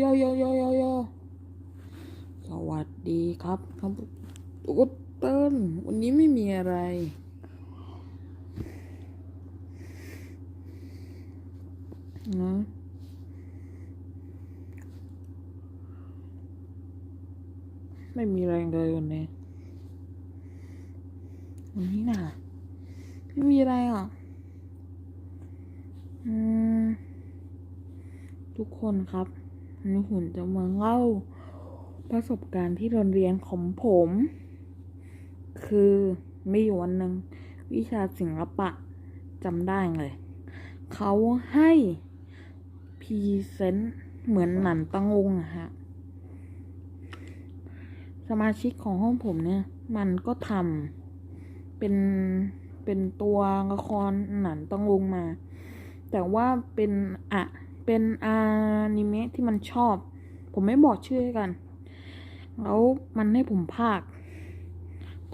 โยโยโยโยโยสวัสดีครับครับอุตเติ้ลวันนี้ไม่มีอะไร นะไม่มีแรงเลยวันนี้วันนี้น่ะ ไม่มีอะไรอะอืมทุกคนครับ นนี้หุ่นจะมาเล่าประสบการณ์ที่โรงเรียนของผม คือมีอยู่วันหนึ่งวิชาศิลปะจำได้เลย เขาให้พรีเซนต์เหมือนหนันตังงอะฮะ สมาชิกของห้องผมเนี่ย มันก็ทำเป็นเป็นตัวละครหนันตังงมา แต่ว่าเป็นอะ เป็นอนิเมะที่มันชอบ ผมไม่บอกชื่อให้กัน แล้วมันให้ผมภาค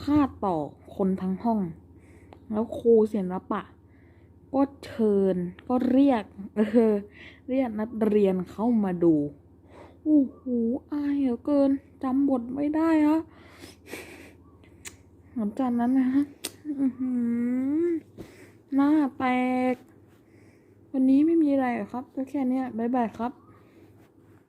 ภาคต่อคนทั้งห้อง แล้วครูศิลปะ ก็เชิญก็เรียก เออ เรียกนักเรียนเข้ามาดู โอ้โหอายเหลือเกินจำบทไม่ได้ฮะหลังจากนั้นนะฮะหือหน้าแตก วันนี้ไม่ ครับก็แค่นี้บ๊ายบายครับ